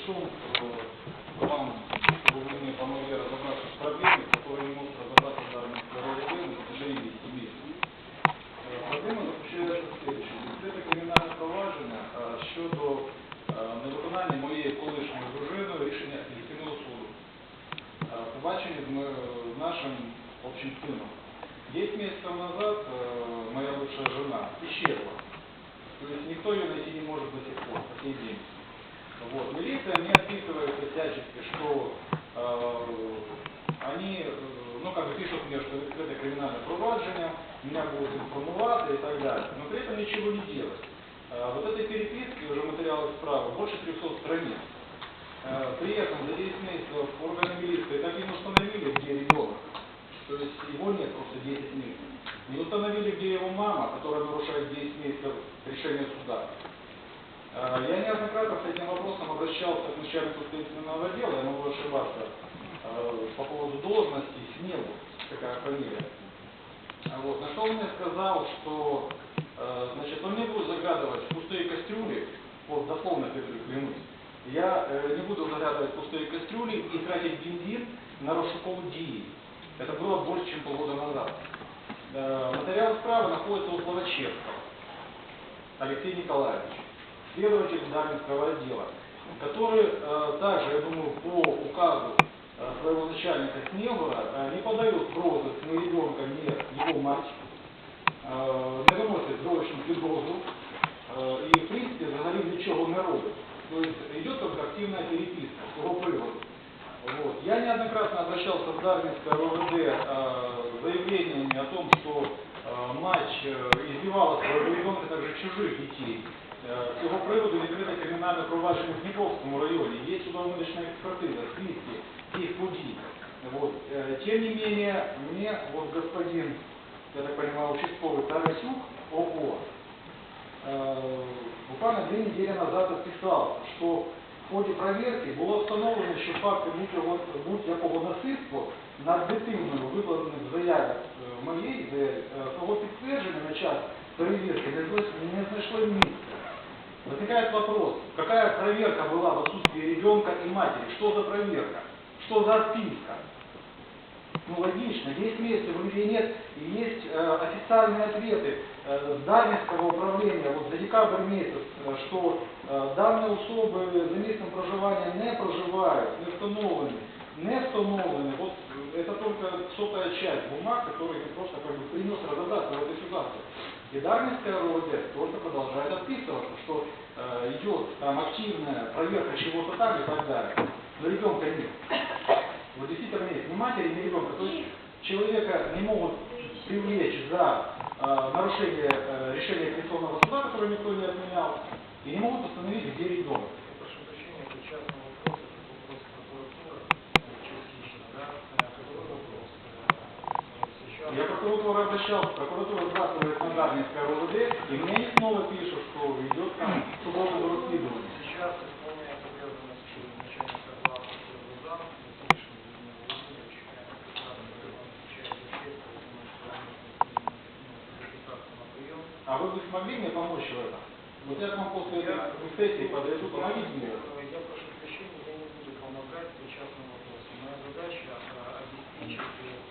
пришел к вам, чтобы вы мне помогли разобраться в проблеме, которая не может разобраться в данном здоровье на протяжении 10 месяців. Е, Проблема заключається в следующем. Відкрите кримінальне провадження е, щодо е, невиконання моєю колишньою дружиною рішення апеляційного суду. Е, Побачені з мо- нашим общим сыном. 10 месяцев назад э, моя бывшая жена исчезла. То есть никто ее найти не может до сих пор, по сей день. Вот. Милиция мне отписывается всячески, что э, они, ну как бы пишут мне, что это криминальное проваджение, меня будут информировать и так далее. Но при этом ничего не делать. Э, вот этой переписки, уже материалы справа, больше 300 страниц. Э, При этом за 10 месяцев органы милиции так и не установили, где ребенок. То есть его нет просто 10 месяцев. Не установили, где его мама, которая нарушает 10 месяцев решения суда. Э, Я неоднократно с этим вопросом обращался к начальнику следственного отдела, я могу ошибаться, э, по поводу должности Снегу, такая фамилия. А Вот. На что он мне сказал, что э, значит, он не будет заглядывать в пустые кастрюли, вот дословно клянусь, я э, не буду заглядывать в пустые кастрюли и тратить бензин на розшукову дії. Это было больше, чем полгода назад. Э, Материал справы находится у Словачевского. Алексей Николаевич, следователь Дарвинского отдела, который э, также, я думаю, по указу э, своего начальника Снегура э, не подает в розыск ни ребенка, ни его мать, э, не виносить зовнішню підозру э, и, в принципе, взагалі нічого не робить. То есть идет только активная переписка с его приводу. Вот. Я неоднократно обращался в Дарвинское РОВД э, с заявлениями о том, что э, мать э, издевала своего ребенка, также чужих детей. Э, с его приводу відкрите кримінальне провадження в Дніпровському районі. Є судово-медична експертиза, списки их пути. Вот. Э, Тем не менее, мне вот господин, я так понимаю, участковый Тарасюк, ООО, э, буквально две недели назад отписал, что в ході проверки було встановлено, що факти будь-якого будь-якого насильства над дитиною, викладеним в заяві е, моєї, де е, того підтвердження на час перевірки не знайш- не знайшли місця. Возникает вопрос, какая проверка была в отсутствии ребенка и матери? Что за проверка? Что за отписка? Ну, логично, 10 месяцев у людей нет, и есть э, официальные ответы э, Дарвинского управления вот за декабрь месяц, э, что э, данные особы за местом проживания не проживают, не установлены, не установлены. Вот э, это только сотая часть бумаг, которые я просто как бы принес разобраться в этой ситуации. Дарвинская РОВД только продолжает отписываться, что э, идет там активная проверка чего-то там и так далее. Но ребенка нет. Вот действительно нет ни матери, ни ребенка. То есть человека не могут привлечь за э, нарушение э, решения апелляционного суда, которое никто не отменял, и не могут установить, где ребенок. Прошу прощения, это частный вопрос, это вопрос прокуратуры, частично, да, Э, какой вопрос? Э, Прокуратуру обращался, прокуратура сбрасывает Дарницкое РОВД, и мне они снова пишут, что идет там судебное расследование. Сейчас исполняет обязанности начальника главного суда Митишин Владимир Владимирович, официально отвечает за честь, поэтому что он записаться на прием. А вы бы смогли мне помочь в этом? Вот я к вам после этой сессии подойду, помогите мне. Я прошу прощения, я не буду помогать по частным вопросам. Моя задача э, обеспечить э.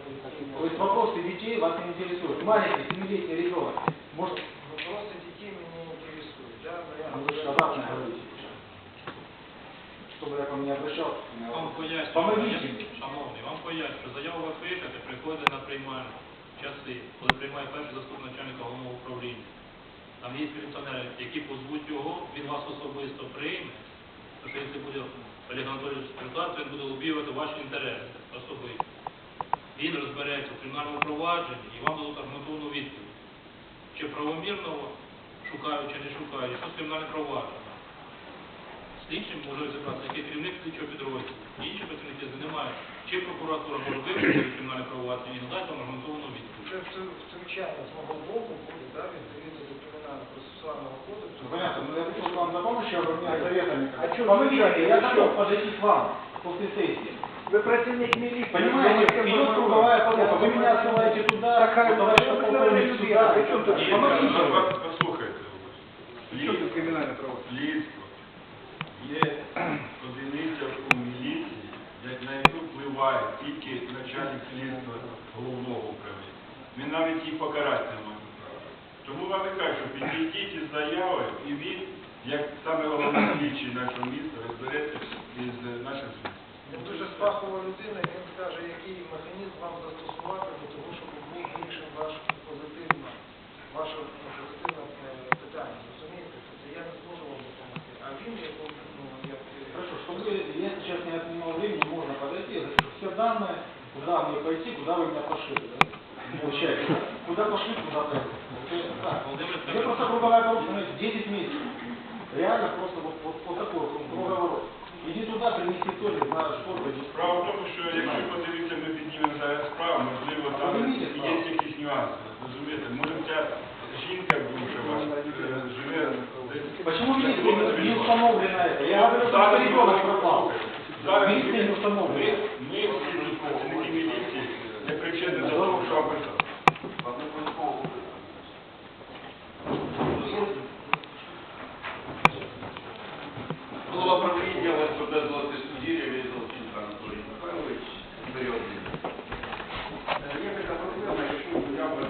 То есть вопросы детей вас не интересуют. Маленький, семилетний ребенок. Может, Вопросы детей меня интересуют, да? Моя а вы же задача- обратно говорите. Чтобы я к вам не обращался. у меня Вам вопрос. пояснюю, Помогите я- мне. шановний, вам пояснюю, що заяву ви пишете, приходите на приймальну часи, коли приймає перший заступник начальника головного управління. Там є міліціонери, які позвуть його, він вас особисто прийме, тому що якщо буде Олег Анатолійович працювати, він буде лобіювати ваші інтереси особисто. Він розбереться в кримінальному провадженні і вам дадуть аргументовну відповідь. Чи правомірно шукають, чи не шукають, що з кримінальним провадженням. Слідчим може розібратися, який керівник слідчого підрозділу. Інші працівники займають, чи прокуратура може вивчити кримінальне провадження і надати вам аргументовану відповідь. Це втр- втручання з мого боку буде, да, відповідно до кримінально-процесуального кодексу. Ну, понятно, но я пришел к вам за помощью, а вы мне советами. А чё Помогите, вы я что? готов подойти к вам после сессии. Вы працівник міліції. Понимаете, ви идет круговая порука, вы меня отсылаете туда, Так, а вот товарищ вы полковник люди, сюда. при чем тут Помогите. Ну, вас Послухайте. Що тут кримінальне право? Слідство є одиниця у міліції, як на яку впливає тільки начальник слідства головного управління. Ми навіть їх покарати не можемо. Тому вам і кажу, підійдіть із заявою, і він, як саме головний слідчий нашого міста, розбереться із нашим слідством. Він дуже спахова людина, і він скаже, який механізм вам застосувати для того, щоб був вирішен ваш позитивно, ваше позитивне е, питання. Розумієте? Тобто я не зможу вам допомогти. А він, як он, ну, як е, Хорошо, чтобы я сейчас не отнимал времени, можно подойти, я запишу все данные, куда мне пойти, куда вы меня пошли. да? Получается, да? куда пошли, куда пойти. Получается так. Володимир Я Федорович, просто круговая коррупция, знаете, 10 месяцев. Реально просто вот, вот, вот такой вот круговорот. Иди туда, принеси то, не знаю, что, иди Справа в тому, що якщо подивитися, ми піднімемо зараз справу, можливо, там Подивіться є справу. якісь нюанси. Розумієте, може ця жінка бувша ваша е, живе десь. Почему за милиция кілометр не, від не вас. установлено это? Я говорю, что Зараз ребенок ми- пропал. Зараз Милиция не ми, установлена. ми всі тут працівники міліції не причетні до того, що ви